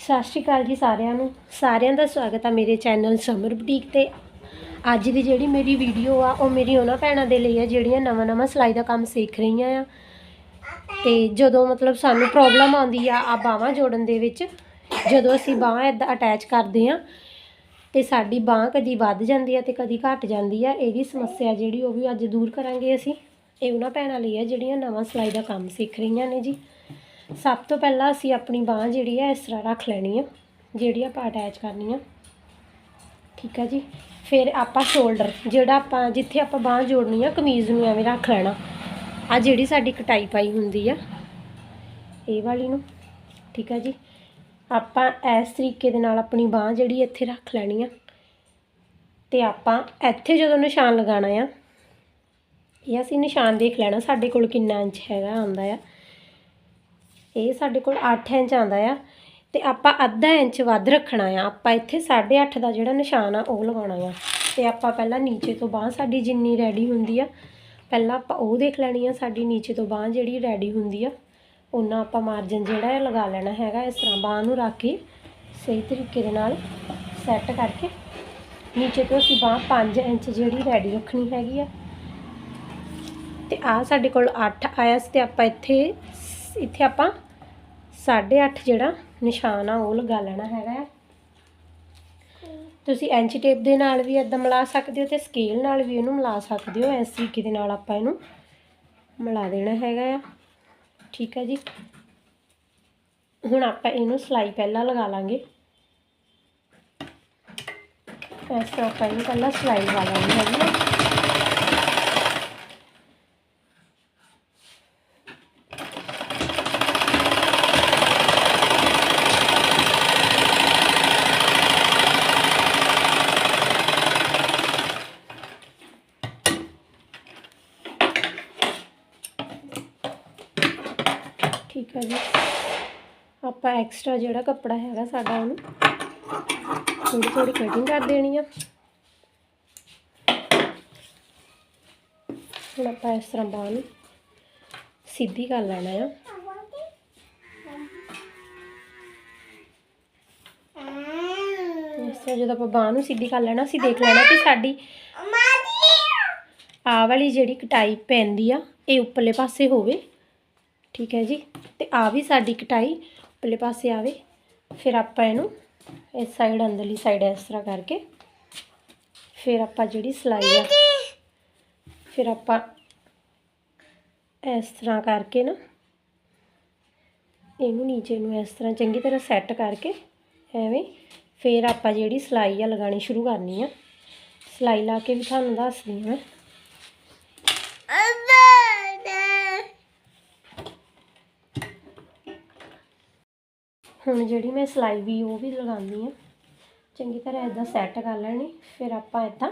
ਸਤਿ ਸ਼੍ਰੀ ਅਕਾਲ ਜੀ ਸਾਰਿਆਂ ਨੂੰ। ਸਾਰਿਆਂ ਦਾ ਸਵਾਗਤ ਆ ਮੇਰੇ ਚੈਨਲ ਸਮਰ ਬੁਟੀਕ ਤੇ। ਅੱਜ ਦੀ ਜਿਹੜੀ ਮੇਰੀ ਵੀਡੀਓ ਆ, ਉਹ ਮੇਰੀ ਉਹਨਾਂ ਭੈਣਾਂ ਦੇ ਲਈ ਆ, ਜਿਹੜੀਆਂ ਨਵਾਂ ਨਵਾਂ ਸਿਲਾਈ ਦਾ ਕੰਮ ਸਿੱਖ ਰਹੀਆਂ ਆ। ਤੇ ਜਦੋਂ ਮਤਲਬ ਸਾਨੂੰ ਪ੍ਰੋਬਲਮ ਆਉਂਦੀ ਆ ਆ ਬਾਹਾਂ ਜੋੜਨ ਦੇ ਵਿੱਚ, ਜਦੋਂ ਅਸੀਂ ਬਾਹਾਂ ਇਦਾਂ ਅਟੈਚ ਕਰਦੇ ਆ, ਤੇ ਸਾਡੀ ਬਾਹ ਕਦੀ ਵੱਧ ਜਾਂਦੀ ਆ ਤੇ ਕਦੀ ਘਟ ਜਾਂਦੀ ਆ ਇਹਦੀ ਸਮੱਸਿਆ ਜਿਹੜੀ ਉਹ ਵੀ ਅੱਜ ਦੂਰ ਕਰਾਂਗੇ ਅਸੀਂ। ਇਹ ਉਹਨਾਂ ਭੈਣਾਂ ਲਈ ਆ, ਜਿਹੜੀਆਂ ਨਵਾਂ ਸਿਲਾਈ ਦਾ ਕੰਮ ਸਿੱਖ ਰਹੀਆਂ ਨੇ ਜੀ। ਸਭ ਤੋਂ ਪਹਿਲਾਂ ਅਸੀਂ ਆਪਣੀ ਬਾਹ ਜਿਹੜੀ ਆ ਇਸ ਤਰ੍ਹਾਂ ਰੱਖ ਲੈਣੀ ਆ, ਜਿਹੜੀ ਆਪਾਂ ਅਟੈਚ ਕਰਨੀ ਆ। ਠੀਕ ਆ ਜੀ? ਫਿਰ ਆਪਾਂ ਸ਼ੋਲਡਰ ਜਿਹੜਾ ਆਪਾਂ, ਜਿੱਥੇ ਆਪਾਂ ਬਾਹ ਜੋੜਨੀ ਆ, ਕਮੀਜ਼ ਨੂੰ ਐਵੇਂ ਰੱਖ ਲੈਣਾ। ਆ ਜਿਹੜੀ ਸਾਡੀ ਕਟਾਈ ਪਾਈ ਹੁੰਦੀ ਆ, ਇਹ ਵਾਲੀ ਨੂੰ। ਠੀਕ ਆ ਜੀ? ਆਪਾਂ ਇਸ ਤਰੀਕੇ ਦੇ ਨਾਲ ਆਪਣੀ ਬਾਹ ਜਿਹੜੀ ਇੱਥੇ ਰੱਖ ਲੈਣੀ ਆ। ਤੇ ਆਪਾਂ ਇੱਥੇ ਜਦੋਂ ਨਿਸ਼ਾਨ ਲਗਾਉਣਾ ਆ, ਇਹ ਅਸੀਂ ਨਿਸ਼ਾਨ ਦੇਖ ਲੈਣਾ, ਸਾਡੇ ਕੋਲ ਕਿੰਨਾ ਇੰਚ ਹੈਗਾ, ਆਉਂਦਾ ਆ। ਇਹ ਸਾਡੇ ਕੋਲ 8 ਇੰਚ ਆਉਂਦਾ ਆ ਤੇ ਆਪਾਂ ਅੱਧਾ ਇੰਚ ਵੱਧ ਰੱਖਣਾ ਆ। ਆਪਾਂ ਇੱਥੇ 8.5 ਦਾ ਜਿਹੜਾ ਨਿਸ਼ਾਨ ਆ, ਉਹ ਲਗਾਉਣਾ ਆ। ਤੇ ਆਪਾਂ ਪਹਿਲਾਂ ਨੀਚੇ ਤੋਂ ਬਾਹ ਸਾਡੀ ਜਿੰਨੀ ਰੈਡੀ ਹੁੰਦੀ ਆ, ਪਹਿਲਾਂ ਆਪਾਂ ਉਹ ਦੇਖ ਲੈਣੀ ਆ ਸਾਡੀ ਨੀਚੇ ਤੋਂ ਬਾਹ ਜਿਹੜੀ ਰੈਡੀ ਹੁੰਦੀ ਆ। ਉਹਨਾਂ ਆਪਾਂ ਮਾਰਜਨ ਜਿਹੜਾ ਹੈ ਲਗਾ ਲੈਣਾ ਹੈਗਾ, ਇਸ ਤਰ੍ਹਾਂ ਬਾਹ ਨੂੰ ਰੱਖ ਕੇ ਸਹੀ ਤਰੀਕੇ ਦੇ ਨਾਲ ਸੈੱਟ ਕਰਕੇ ਨੀਚੇ ਤੋਂ ਅਸੀਂ ਬਾਹ 5 ਇੰਚ ਜਿਹੜੀ ਰੈਡੀ ਰੱਖਣੀ ਹੈਗੀ ਆ। ਤੇ ਆ ਸਾਡੇ ਕੋਲ 8 ਆਇਆ ਸੀ ਤੇ ਆਪਾਂ ਇੱਥੇ ਇੱਥੇ ਆਪਾਂ 8.5 ਜਿਹੜਾ ਨਿਸ਼ਾਨ ਆ, ਉਹ ਲਗਾ ਲੈਣਾ ਹੈਗਾ ਆ। ਤੁਸੀਂ ਇੰਚ ਟੇਪ ਦੇ ਨਾਲ ਵੀ ਇਦਾਂ ਮਿਲਾ ਸਕਦੇ ਹੋ ਤੇ ਸਕੇਲ ਨਾਲ ਵੀ ਇਹਨੂੰ ਮਿਲਾ ਸਕਦੇ ਹੋ। ਇਸ ਤਰੀਕੇ ਦੇ ਨਾਲ ਆਪਾਂ ਇਹਨੂੰ ਮਿਲਾ ਦੇਣਾ ਹੈਗਾ ਆ। ਠੀਕ ਹੈ ਜੀ। ਹੁਣ ਆਪਾਂ ਇਹਨੂੰ ਸਲਾਈ ਪਹਿਲਾਂ ਲਗਾ ਲਾਂਗੇ। ਇਸ ਤਰ੍ਹਾਂ ਆਪਾਂ ਇਹਨੂੰ ਪਹਿਲਾਂ ਸਲਾਈ ਲਗਾ ਲਾਂਗੇ। ਹੈਗੀ ਆ ਠੀਕ ਹੈ ਜੀ। ਆਪਾਂ ਐਕਸਟਰਾ ਜਿਹੜਾ ਕੱਪੜਾ ਹੈਗਾ ਸਾਡਾ ਉਹਨੂੰ ਥੋੜੀ ਥੋੜੀ ਕਟਿੰਗ ਕਰ ਦੇਣੀ ਆ। ਹੁਣ ਆਪਾਂ ਇਸ ਤਰ੍ਹਾਂ ਬਾਹ ਨੂੰ ਸਿੱਧੀ ਕਰ ਲੈਣਾ ਆ। ਇਸ ਤਰ੍ਹਾਂ ਜਦੋਂ ਆਪਾਂ ਬਾਹ ਨੂੰ ਸਿੱਧੀ ਕਰ ਲੈਣਾ ਅਸੀਂ ਦੇਖ ਲੈਣਾ ਕਿ ਸਾਡੀ ਆਹ ਵਾਲੀ ਜਿਹੜੀ ਕਟਾਈ ਪੈਂਦੀ ਆ ਇਹ ਉੱਪਰਲੇ ਪਾਸੇ ਹੋਵੇ। ਠੀਕ ਹੈ ਜੀ। ਤੇ ਆ ਵੀ ਸਾਡੀ ਕਟਾਈ ਉੱਪਰਲੇ ਪਾਸੇ ਆਵੇ ਫਿਰ ਆਪਾਂ ਇਹਨੂੰ ਇਸ ਸਾਈਡ ਅੰਦਰਲੀ ਸਾਈਡ ਇਸ ਤਰ੍ਹਾਂ ਕਰਕੇ ਫਿਰ ਆਪਾਂ ਜਿਹੜੀ ਸਲਾਈ ਆ ਫਿਰ ਆਪਾਂ ਇਸ ਤਰ੍ਹਾਂ ਕਰਕੇ ਨਾ ਇਹਨੂੰ ਨੀਚੇ ਨੂੰ ਇਸ ਤਰ੍ਹਾਂ ਚੰਗੀ ਤਰ੍ਹਾਂ ਸੈੱਟ ਕਰਕੇ ਐਵੇਂ ਫਿਰ ਆਪਾਂ ਜਿਹੜੀ ਸਲਾਈ ਆ ਲਗਾਣੀ ਸ਼ੁਰੂ ਕਰਨੀ ਆ। ਸਲਾਈ ਲਾ ਕੇ ਵੀ ਤੁਹਾਨੂੰ ਦੱਸਦੀ ਹਾਂ। ਹੁਣ ਜਿਹੜੀ ਮੈਂ ਸਲਾਈ ਵੀ ਉਹ ਵੀ ਲਗਾਉਂਦੀ ਆ ਚੰਗੀ ਤਰ੍ਹਾਂ ਇਦਾਂ ਸੈੱਟ ਕਰ ਲੈਣੀ, ਫਿਰ ਆਪਾਂ ਇਦਾਂ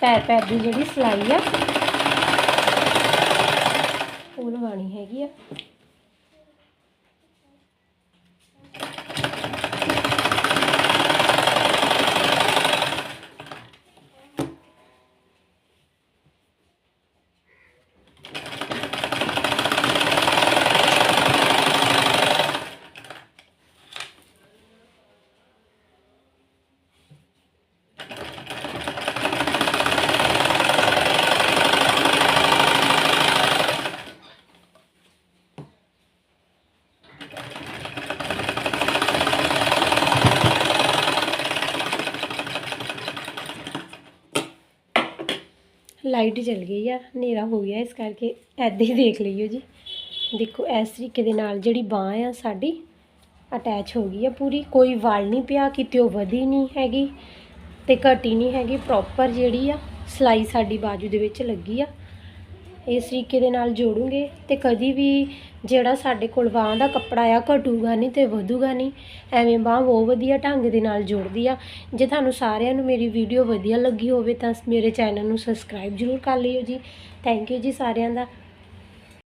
ਪੈਰ ਪੈਰ ਦੀ ਜਿਹੜੀ ਸਲਾਈ ਆ, ਉਹ ਲਗਾਣੀ ਹੈਗੀ ਆ। ਲਾਈਟ ਜਲ ਗਈ ਆ, ਹਨੇਰਾ ਹੋ ਗਿਆ ਇਸ ਕਰਕੇ ਐਦਾਂ ਹੀ ਦੇਖ ਲਈਓ ਜੀ। ਦੇਖੋ ਇਸ ਤਰੀਕੇ ਦੇ ਨਾਲ ਜਿਹੜੀ ਬਾਹ ਆ ਸਾਡੀ ਅਟੈਚ ਹੋ ਗਈ ਆ ਪੂਰੀ, ਕੋਈ ਵਾਲ ਨਹੀਂ ਪਿਆ, ਕਿਤੇ ਉਹ ਵਧੀ ਨਹੀਂ ਹੈਗੀ ਤੇ ਘਟੀ ਨਹੀਂ ਹੈਗੀ ਪ੍ਰੋਪਰ ਜਿਹੜੀ ਆ ਸਲਾਈ ਸਾਡੀ ਬਾਜੂ ਦੇ ਵਿੱਚ ਲੱਗੀ ਆ। ਇਸ ਤਰੀਕੇ ਦੇ ਨਾਲ ਜੋੜੂਗੇ ਤੇ ਕਦੀ ਵੀ ਜਿਹੜਾ ਸਾਡੇ ਕੋਲ ਬਾਹ ਦਾ ਕੱਪੜਾ ਆ, ਘਟੂਗਾ ਨਹੀਂ ਤੇ ਵਧੂਗਾ ਨਹੀਂ। ਐਵੇਂ ਬਾਹ ਬਹੁਤ ਵਧੀਆ ਢੰਗ ਦੇ ਨਾਲ ਜੁੜਦੀ ਆ। ਜੇ ਤੁਹਾਨੂੰ ਸਾਰਿਆਂ ਨੂੰ ਮੇਰੀ ਵੀਡੀਓ ਵਧੀਆ ਲੱਗੀ ਹੋਵੇ ਤਾਂ ਮੇਰੇ ਚੈਨਲ ਨੂੰ ਸਬਸਕ੍ਰਾਈਬ ਜ਼ਰੂਰ ਕਰ ਲਿਓ ਜੀ। ਥੈਂਕ ਯੂ ਜੀ ਸਾਰਿਆਂ ਦਾ।